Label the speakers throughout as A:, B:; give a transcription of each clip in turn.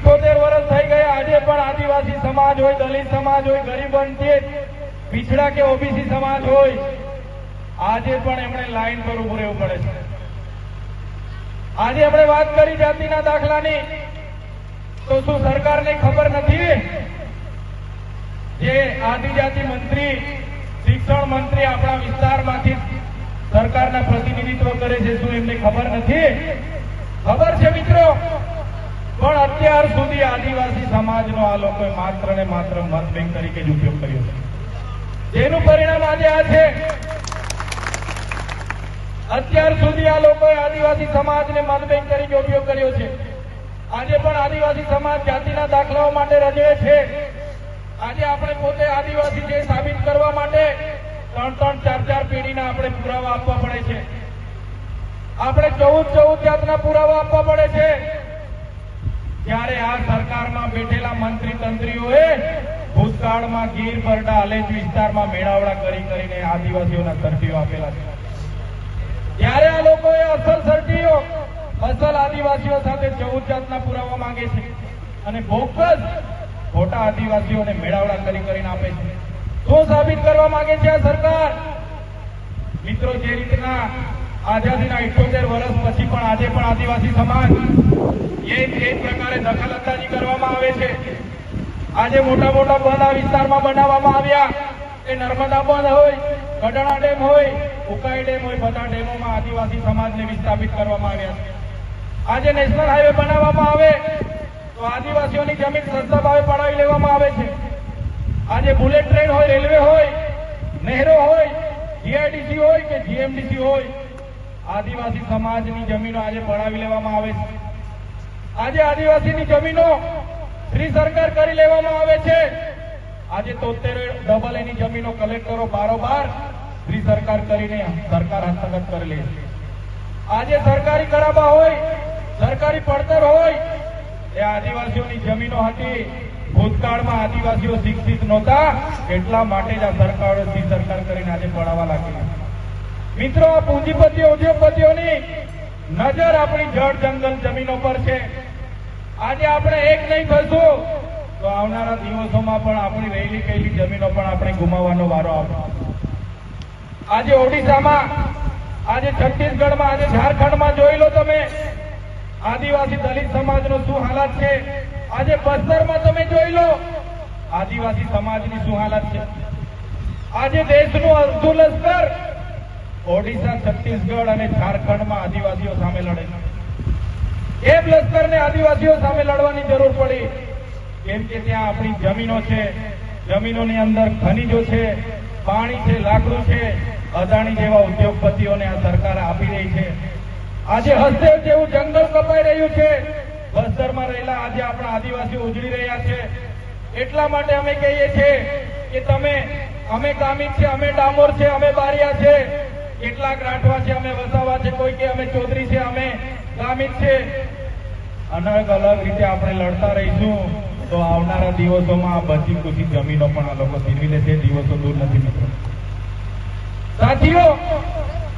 A: ઇઠોતેર વર્ષ થઈ ગયા. આજે પણ આદિવાસી સમાજ હોય, દલિત સમાજ હોય, ગરીબ વંચિત પીછડા કે ઓબીસી સમાજ હોય, આજે પણ એમણે લાઈન પર ઉભું રહેવું પડે છે. આજે આપણે વાત કરી જાતિના દાખલાની. તો શું સરકારને ખબર નથી? જે આદિજાતિ મંત્રી, શિક્ષણ મંત્રી આપણા વિસ્તારમાંથી સરકારના પ્રતિનિધિત્વ કરે છે, શું એમને ખબર નથી? ખબર છે મિત્રો? પણ અત્યાર સુધી આદિવાસી સમાજનો આ લોકોએ માત્ર ને માત્ર મત બેંક તરીકે જ ઉપયોગ કર્યો છે. જેનું પરિણામ આજે આ છે. અત્યાર સુધી આ લોકોએ આદિવાસી સમાજને મત બેંક તરીકે ઉપયોગ કર્યો છે. આજે પણ આદિવાસી સમાજ જાતિના દાખલાઓ માટે રજવે છે. આજે આપણે પોતે આદિવાસી છે સાબિત કરવા માટે ત્રણ ત્રણ ચાર ચાર પેઢીના આપણે પુરાવા આપવા પડે છે. આપણે ચૌદ ચૌદ જાતના પુરાવા આપવા પડે છે. જ્યારે આ સરકારમાં બેઠેલા મંત્રી તંત્રીઓએ ભૂતકાળમાં ગીર બરડા, અલેજ વિસ્તારમાં મેળાવડા કરી કરીને આદિવાસીઓના સર્ટીઓ આપેલા છે. ત્યારે આ લોકોએ અસલ સરટીઓ અસલ આદિવાસીઓ સાથે ચૌદ જાતના પુરાવા માંગે છે અને બોગસ ખોટા આદિવાસીઓને મેળાવડા કરી કરીને આપે છે. શું સાબિત કરવા માંગે છે આ સરકાર? મિત્રો, જે રીતના આઝાદીના ઇઠોતેર વર્ષ પછી પણ આજે પણ આદિવાસી સમાજ એ જ પ્રકારે દખલઅંદાજી કરવામાં આવે છે. આજે મોટા મોટા બંધ આ વિસ્તારમાં બનાવવામાં આવ્યા. એ નર્મદા બંધ હોય ગઢડા ડેમ હોય, ઉકાઈ ડેમ હોય, બધા ડેમોમાં આદિવાસી સમાજને વિસ્થાપિત કરવામાં આવ્યા છે. આજે નેશનલ હાઈવે બનાવવામાં આવે, તો આદિવાસીઓની જમીન સસ્તા ભાવે પડાવી લેવામાં આવે છે. આજે બુલેટ ટ્રેન હોય, રેલવે હોય, નહેરો હોય જીઆઈડીસી હોય કે જીએમડીસી હોય આદિવાસી સમાજની જમીનો આજે પડાવી લેવામાં આવે છે. આજે આદિવાસીની જમીનો ફ્રી સરકાર કરી લેવામાં આવે છે. આજે તોતેર ડબલ એની જમીનો કલેક્ટરો બારોબાર ફ્રી સરકાર કરીને સરકાર હસ્તગત કરી લે છે. આજે સરકારી કરાબા હોય, સરકારી પડતર હોય, એ આદિવાસીઓની જમીનો હતી. ભૂતકાળમાં આદિવાસીઓ શિક્ષિત નહોતા, એટલા માટે જ આ સરકારો ફ્રી સરકાર કરીને આજે પડાવવા લાગી મિત્રો, આ પૂંજીપતિ ઉદ્યોગપતિઓની નજર આપણી જળ જંગલ જમીનો પર છે. આજે આપણે એક નહીં થશું, તો આવનારા દિવસોમાં પણ આપણી રહેલી કહેલી જમીનો પણ આપણે ગુમાવવાનો વારો આવશે આજે ઓડિશામાં, આજે છત્તીસગઢમાં, આજે ઝારખંડમાં જોઈ લો તમે. આદિવાસી દલિત સમાજનો શું હાલત છે? આજે બસ્તરમાં તમે જોઈ લો. આદિવાસી સમાજની શું હાલત છે? આજે દેશનું અડધું લશ્કર ઓડિશા, છત્તીસગઢ અને ઝારખંડમાં આદિવાસીઓ સામે લડે. છે એ જ લશ્કરને આદિવાસીઓ સામે લડવાની જરૂર પડી. કેમ કે ત્યાં આપણી જમીનો છે. જમીનોની અંદર ખનીજો છે, પાણી છે, લાકડું છે. અદાણી જેવા ઉદ્યોગપતિઓને આ સરકાર આપી રહી છે. આજે હસ્તેવ જેવું જંગલ કપાઈ રહ્યું છે. બસ્તરમાં રહેલા આજે આપણા આદિવાસીઓ ઉજળી રહ્યા છે. એટલા માટે અમે કહીએ છીએ કે તમે, અમે કામિક છે, અમે ડામોર છે, અમે બારિયા છે. કેટલાક રાઠવા છે, અમે વસાવા છે, કોઈ કે અમે ચૌધરી છે, અમે ગામિત છે. અલગ અલગ રીતે આપણે લડતા રહીશું તો આવનારા દિવસોમાં આ બચી કુચી જમીનો પણ આ લોકો છીનવી લેશે, દિવસો દૂર નથી મિત્રો. સાથીઓ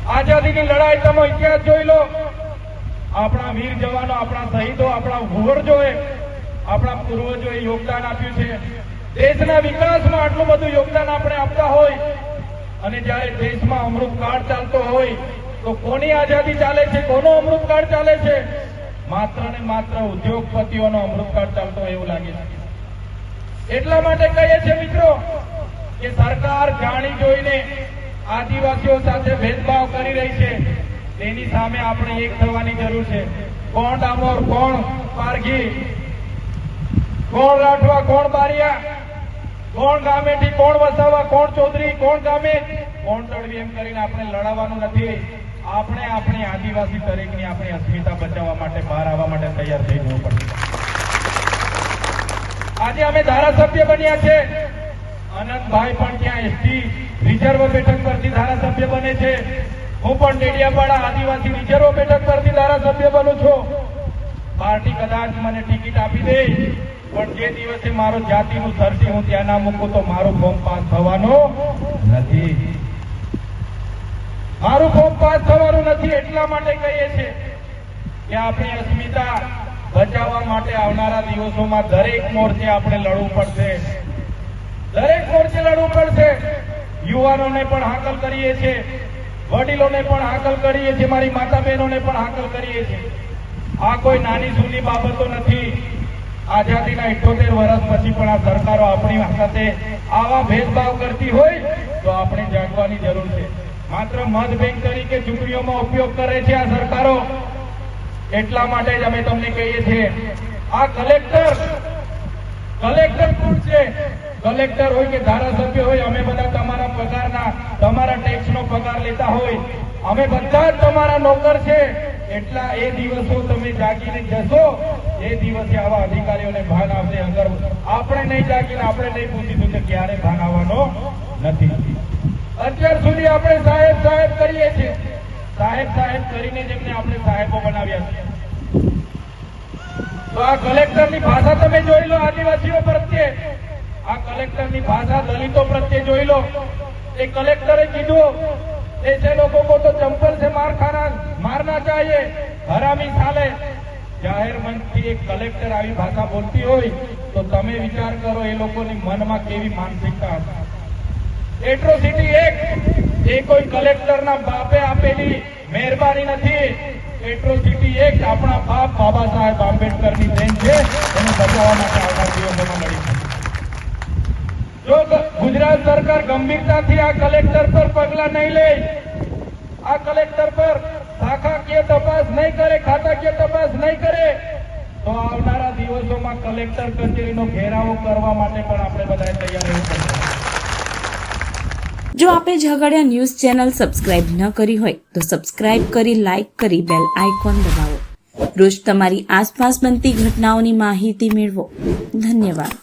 A: આઝાદીની લડાઈ તમે ઇતિહાસ જોઈ લો. આપણા વીર જવાનો, આપણા શહીદો, આપણા ભૂવરજોએ આપણા પૂર્વજોએ યોગદાન આપ્યું છે. દેશના વિકાસમાં આટલું બધું યોગદાન આપણે આપતા હોય અને જ્યારે દેશમાં અમૃતકાળ ચાલતો હોય, તો કોની આઝાદી ચાલે છે? કોનો અમૃતકાળ ચાલે છે? માત્ર ને માત્ર ઉદ્યોગપતિઓનો અમૃતકાળ ચાલતો હોય એવું લાગે છે. એટલા માટે કહીએ છીએ મિત્રો કે સરકાર જાણી જોઈને આદિવાસીઓ સાથે ભેદભાવ કરી રહી છે. તેની સામે આપણે એક થવાની જરૂર છે. કોણ ડામોર, કોણ પારઘી? કોણ રાઠવા, કોણ બારિયા? કોણ ગામેથી કોણ વસાવા, કોણ ચૌધરી, કોણ ગામે? કોણ તળવી એમ કરીને આપણે લડાવવાનું નથી. આપણે આપણી આદિવાસી તરીકેની આપણી અસ્મિતા બચાવવા માટે, બહાર આવવા માટે તૈયાર થઈ જવું પડશે. આજે અમે ધારાસભ્ય બન્યા છે. અનંતભાઈ પણ ત્યાં એસટી રિઝર્વ બેઠક પરથી ધારાસભ્ય બને છે. હું પણ ડેડિયાપાડા આદિવાસી રિઝર્વ બેઠક પરથી ધારાસભ્ય બનું છું. પાર્ટી કદાચ મને ટિકિટ આપી દે. પણ જે દિવસે મારો જાતિનું સરસી હું ત્યાં ના મૂકું તો મારું ફોર્મ પાસ થવાનો નથી. મારું ફોર્મ પાસ થવાનું નથી એટલા માટે કહીએ છે કે આપણી અસ્મિતા બચાવવા માટે આવનારા દિવસોમાં દરેક મોરચે આપણે લડવું પડશે. દરેક મોરચે લડવું પડશે. યુવાનોને પણ હાકલ કરીએ છીએ. વડીલોને પણ હાકલ કરીએ છીએ. મારી માતા બહેનોને પણ હાકલ કરીએ છીએ. આ કોઈ નાની જૂની બાબતો નથી. આઝાદીના ઇઠોતેર વર્ષ પછી પણ આ સરકારો આપણી સાથે આવા ભેદભાવ કરતી હોય તો આપણે જાગવાની જરૂર છે. માત્ર મત બેંક તરીકે ચૂંટણીઓમાં ઉપયોગ કરે છે આ સરકારો. એટલા માટે જ અમે તમને કહીએ છીએ, આ કલેક્ટર કલેક્ટર કોણ છે? કલેક્ટર હોય કે ધારાસભ્ય હોય, અમે બધા તમારા પગારના, તમારા ટેક્સનો પગાર લેતા હોય. અમે બધા જ તમારા નોકર છે. એટલા એ દિવસો તમે જાગીને જશો, એ દિવસે આવા અધિકારીઓને ભાન આપણે અંદર આપણે નહીં જાગીને આપણે નહીં પૂછીશું કે ક્યારે ભાન આવવાનો નથી. અત્યાર સુધી આપણે સાહેબ સાહેબ કરીએ છીએ. સાહેબ સાહેબ કરીને જેમને આપણે સાહેબો બનાવ્યા છે. તો આ કલેક્ટરની ભાષા તમે જોઈ લો આદિવાસીઓ પ્રત્યે. આ કલેક્ટરની ભાષા દલિતો પ્રત્યે જોઈ લો. એ કલેક્ટરે કીધું, એ છે લોકો કો તો ચંપલ છે મારખાના ચાહીએ હરામી ચાલે જાહેર મંચથી એક કલેક્ટર આવી ભાષા બોલતી હોય તો તમે વિચાર કરો એ લોકોની મનમાં કેવી માનસિકતા હશે. એટ્રોસિટી એક. એ કોઈ કલેક્ટરના બાપે આપેલી મહેરબાની નથી. એટ્રોસિટી એક. આપણા બાપ બાબા સાહેબ આંબેડકરની દેન છે. એને બચાવવા માટે આવનાર દિવસોમાં લડી જો ગુજરાત સરકાર ગંભીરતાથી આ કલેક્ટર પર પગલા નહીં લે, આ કલેક્ટર પર શાખાકીય તપાસ નહીં કરે ખાતાકીય તપાસ નહીં કરે, તો આવનારા દિવસોમાં કલેક્ટર કચેરીનો ઘેરાવો કરવા માટે પણ આપણે બધાએ તૈયાર રહેવું પડશે.
B: જો આપે ઝઘડિયા ન્યૂઝ ચેનલ સબસ્ક્રાઇબ ન કરી હોય, તો સબસ્ક્રાઇબ કરી, લાઇક કરી, બેલ આઇકોન દબાવો. રોજ તમારી આસપાસ બનતી ઘટનાઓની માહિતી મેળવો. ધન્યવાદ.